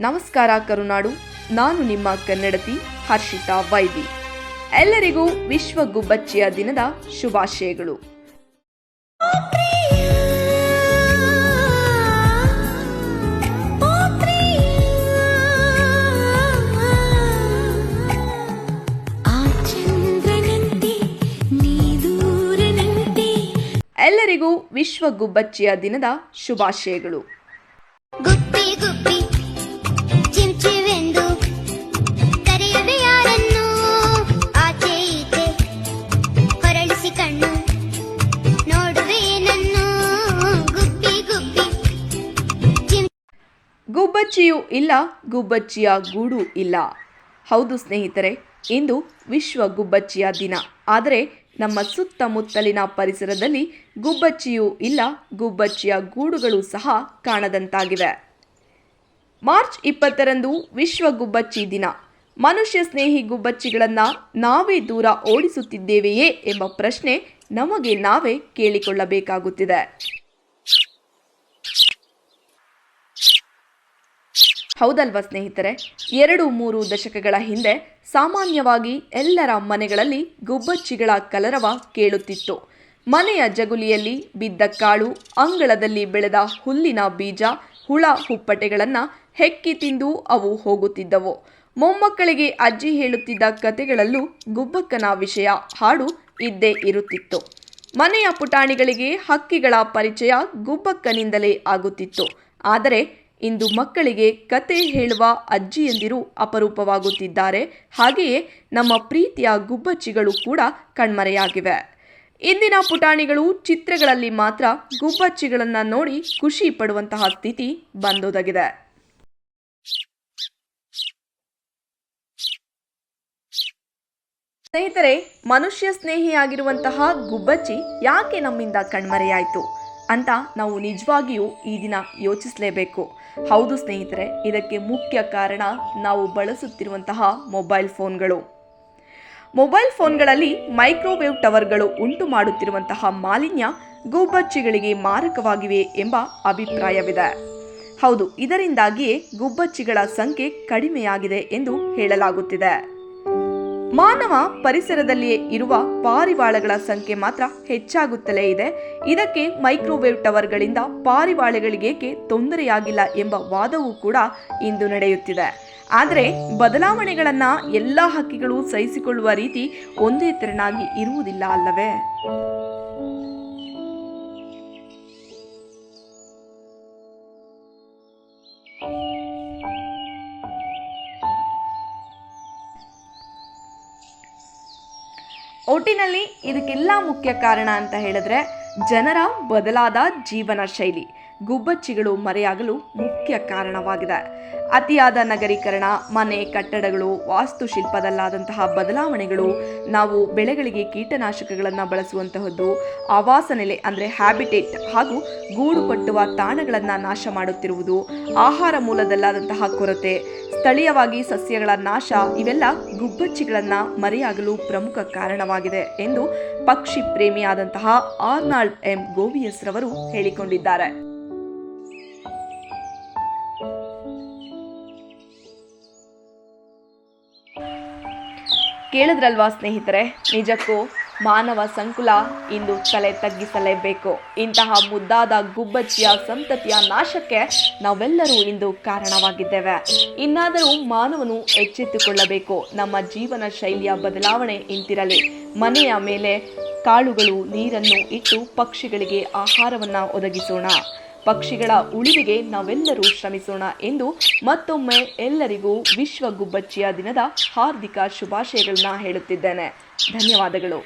ನಮಸ್ಕಾರ ಕರುನಾಡು. ನಾನು ನಿಮ್ಮ ಕನ್ನಡತಿ ಹರ್ಷಿತಾ ವೈದಿ. ಎಲ್ಲರಿಗೂ ವಿಶ್ವ ಗುಬ್ಬಚ್ಚಿಯ ದಿನದ ಶುಭಾಶಯಗಳು. ಎಲ್ಲರಿಗೂ ವಿಶ್ವ ಗುಬ್ಬಚ್ಚಿಯ ದಿನದ ಶುಭಾಶಯಗಳು. ಗುಬ್ಬಿ ಗುಪ್ಪಿ ಗುಬ್ಬಚ್ಚಿಯೂ ಇಲ್ಲ, ಗುಬ್ಬಚ್ಚಿಯ ಗೂಡು ಇಲ್ಲ. ಹೌದು ಸ್ನೇಹಿತರೆ, ಇಂದು ವಿಶ್ವ ಗುಬ್ಬಚ್ಚಿಯ ದಿನ. ಆದರೆ ನಮ್ಮ ಸುತ್ತಮುತ್ತಲಿನ ಪರಿಸರದಲ್ಲಿ ಗುಬ್ಬಚ್ಚಿಯೂ ಇಲ್ಲ, ಗುಬ್ಬಚ್ಚಿಯ ಗೂಡುಗಳು ಸಹ ಕಾಣದಂತಾಗಿವೆ. ಮಾರ್ಚ್ ಇಪ್ಪತ್ತರಂದು ವಿಶ್ವ ಗುಬ್ಬಚ್ಚಿ ದಿನ. ಮನುಷ್ಯ ಸ್ನೇಹಿ ಗುಬ್ಬಚ್ಚಿಗಳನ್ನು ನಾವೇ ದೂರ ಓಡಿಸುತ್ತಿದ್ದೇವೆಯೇ ಎಂಬ ಪ್ರಶ್ನೆ ನಮಗೆ ನಾವೇ ಕೇಳಿಕೊಳ್ಳಬೇಕಾಗುತ್ತಿದೆ. ಹೌದಲ್ವಾ ಸ್ನೇಹಿತರೆ? ಎರಡು ಮೂರು ದಶಕಗಳ ಹಿಂದೆ ಸಾಮಾನ್ಯವಾಗಿ ಎಲ್ಲರ ಮನೆಗಳಲ್ಲಿ ಗುಬ್ಬಚ್ಚಿಗಳ ಕಲರವ ಕೇಳುತ್ತಿತ್ತು. ಮನೆಯ ಜಗುಲಿಯಲ್ಲಿ ಬಿದ್ದ ಕಾಳು, ಅಂಗಳದಲ್ಲಿ ಬೆಳೆದ ಹುಲ್ಲಿನ ಬೀಜ, ಹುಳ ಹುಪ್ಪಟೆಗಳನ್ನು ಹೆಕ್ಕಿ ತಿಂದು ಅವು ಹೋಗುತ್ತಿದ್ದವು. ಮೊಮ್ಮಕ್ಕಳಿಗೆ ಅಜ್ಜಿ ಹೇಳುತ್ತಿದ್ದ ಕತೆಗಳಲ್ಲೂ ಗುಬ್ಬಕ್ಕನ ವಿಷಯ ಹಾಡು ಇದ್ದೇ ಇರುತ್ತಿತ್ತು. ಮನೆಯ ಪುಟಾಣಿಗಳಿಗೆ ಹಕ್ಕಿಗಳ ಪರಿಚಯ ಗುಬ್ಬಕ್ಕನಿಂದಲೇ ಆಗುತ್ತಿತ್ತು. ಆದರೆ ಇಂದು ಮಕ್ಕಳಿಗೆ ಕತೆ ಹೇಳುವ ಅಜ್ಜಿಯಂದಿರು ಅಪರೂಪವಾಗುತ್ತಿದ್ದಾರೆ. ಹಾಗೆಯೇ ನಮ್ಮ ಪ್ರೀತಿಯ ಗುಬ್ಬಚ್ಚಿಗಳು ಕೂಡ ಕಣ್ಮರೆಯಾಗಿವೆ. ಇಂದಿನ ಪುಟಾಣಿಗಳು ಚಿತ್ರಗಳಲ್ಲಿ ಮಾತ್ರ ಗುಬ್ಬಚ್ಚಿಗಳನ್ನು ನೋಡಿ ಖುಷಿ ಪಡುವಂತಹ ಸ್ಥಿತಿ ಬಂದೊದಗಿದೆ. ಸ್ನೇಹಿತರೆ, ಮನುಷ್ಯ ಸ್ನೇಹಿಯಾಗಿರುವಂತಹ ಗುಬ್ಬಚ್ಚಿ ಯಾಕೆ ನಮ್ಮಿಂದ ಕಣ್ಮರೆಯಾಯಿತು? ಅಂತ ನಾವು ನಿಜವಾಗಿಯೂ ಈ ದಿನ ಯೋಚಿಸಲೇಬೇಕು. ಹೌದು ಸ್ನೇಹಿತರೆ, ಇದಕ್ಕೆ ಮುಖ್ಯ ಕಾರಣ ನಾವು ಬಳಸುತ್ತಿರುವಂತಹ ಮೊಬೈಲ್ ಫೋನ್ಗಳು. ಮೊಬೈಲ್ ಫೋನ್ಗಳಲ್ಲಿ ಮೈಕ್ರೋವೇವ್ ಟವರ್ಗಳು ಉಂಟು ಮಾಡುತ್ತಿರುವಂತಹ ಮಾಲಿನ್ಯ ಗುಬ್ಬಚ್ಚಿಗಳಿಗೆ ಮಾರಕವಾಗಿವೆ ಎಂಬ ಅಭಿಪ್ರಾಯವಿದೆ. ಹೌದು, ಇದರಿಂದಾಗಿಯೇ ಗುಬ್ಬಚ್ಚಿಗಳ ಸಂಖ್ಯೆ ಕಡಿಮೆಯಾಗಿದೆ ಎಂದು ಹೇಳಲಾಗುತ್ತಿದೆ. ಮಾನವ ಪರಿಸರದಲ್ಲಿಯೇ ಇರುವ ಪಾರಿವಾಳಗಳ ಸಂಖ್ಯೆ ಮಾತ್ರ ಹೆಚ್ಚಾಗುತ್ತಲೇ ಇದೆ. ಇದಕ್ಕೆ ಮೈಕ್ರೋವೇವ್ ಟವರ್ಗಳಿಂದ ಪಾರಿವಾಳಗಳಿಗೇಕೆ ತೊಂದರೆಯಾಗಿಲ್ಲ ಎಂಬ ವಾದವೂ ಕೂಡ ಇಂದು ನಡೆಯುತ್ತಿದೆ. ಆದರೆ ಬದಲಾವಣೆಗಳನ್ನು ಎಲ್ಲ ಹಕ್ಕಿಗಳು ಸಹಿಸಿಕೊಳ್ಳುವ ರೀತಿ ಒಂದೇ ತೆರನಾಗಿ ಇರುವುದಿಲ್ಲ ಅಲ್ಲವೇ? ಒಟ್ಟಿನಲ್ಲಿ ಇದಕ್ಕೆಲ್ಲ ಮುಖ್ಯ ಕಾರಣ ಅಂತ ಹೇಳಿದ್ರೆ ಜನರ ಬದಲಾದ ಜೀವನ ಶೈಲಿ. ಗುಬ್ಬಚ್ಚಿಗಳು ಮರೆಯಾಗಲು ಮುಖ್ಯ ಕಾರಣವಾಗಿದೆ. ಅತಿಯಾದ ನಗರೀಕರಣ, ಮನೆ ಕಟ್ಟಡಗಳು, ವಾಸ್ತುಶಿಲ್ಪದಲ್ಲಾದಂತಹ ಬದಲಾವಣೆಗಳು, ನಾವು ಬೆಳೆಗಳಿಗೆ ಕೀಟನಾಶಕಗಳನ್ನು ಬಳಸುವಂತಹದ್ದು, ಆವಾಸ ನೆಲೆ ಅಂದರೆ ಹ್ಯಾಬಿಟೇಟ್ ಹಾಗೂ ಗೂಡು ಕಟ್ಟುವ ತಾಣಗಳನ್ನು ನಾಶ ಮಾಡುತ್ತಿರುವುದು, ಆಹಾರ ಮೂಲದಲ್ಲಾದಂತಹ ಕೊರತೆ, ಸ್ಥಳೀಯವಾಗಿ ಸಸ್ಯಗಳ ನಾಶ, ಇವೆಲ್ಲ ಗುಬ್ಬಚ್ಚಿಗಳನ್ನು ಮರೆಯಾಗಲು ಪ್ರಮುಖ ಕಾರಣವಾಗಿದೆ ಎಂದು ಪಕ್ಷಿ ಪ್ರೇಮಿಯಾದಂತಹ ಆರ್ನಾಲ್ಡ್ ಎಂ ಗೋವಿಯಸ್ರವರು ಹೇಳಿಕೊಂಡಿದ್ದಾರೆ. ಕೇಳಿದ್ರಲ್ವಾ ಸ್ನೇಹಿತರೆ? ನಿಜಕ್ಕೂ ಮಾನವ ಸಂಕುಲ ಇಂದು ತಲೆ ತಗ್ಗಿಸಲೇಬೇಕು. ಇಂತಹ ಮುದ್ದಾದ ಗುಬ್ಬಚ್ಚಿಯ ಸಂತತಿಯ ನಾಶಕ್ಕೆ ನಾವೆಲ್ಲರೂ ಇಂದು ಕಾರಣವಾಗಿದ್ದೇವೆ. ಇನ್ನಾದರೂ ಮಾನವನು ಎಚ್ಚೆತ್ತುಕೊಳ್ಳಬೇಕು. ನಮ್ಮ ಜೀವನ ಶೈಲಿಯ ಬದಲಾವಣೆ ಇಂತಿರಲಿ. ಮನೆಯ ಮೇಲೆ ಕಾಳುಗಳು, ನೀರನ್ನು ಇಟ್ಟು ಪಕ್ಷಿಗಳಿಗೆ ಆಹಾರವನ್ನು ಒದಗಿಸೋಣ. ಪಕ್ಷಿಗಳ ಉಳಿವಿಗೆ ನಾವೆಲ್ಲರೂ ಶ್ರಮಿಸೋಣ ಎಂದು ಮತ್ತೊಮ್ಮೆ ಎಲ್ಲರಿಗೂ ವಿಶ್ವ ಗುಬ್ಬಚ್ಚಿಯ ದಿನದ ಹಾರ್ದಿಕ ಶುಭಾಶಯಗಳನ್ನ ಹೇಳುತ್ತಿದ್ದೇನೆ. ಧನ್ಯವಾದಗಳು.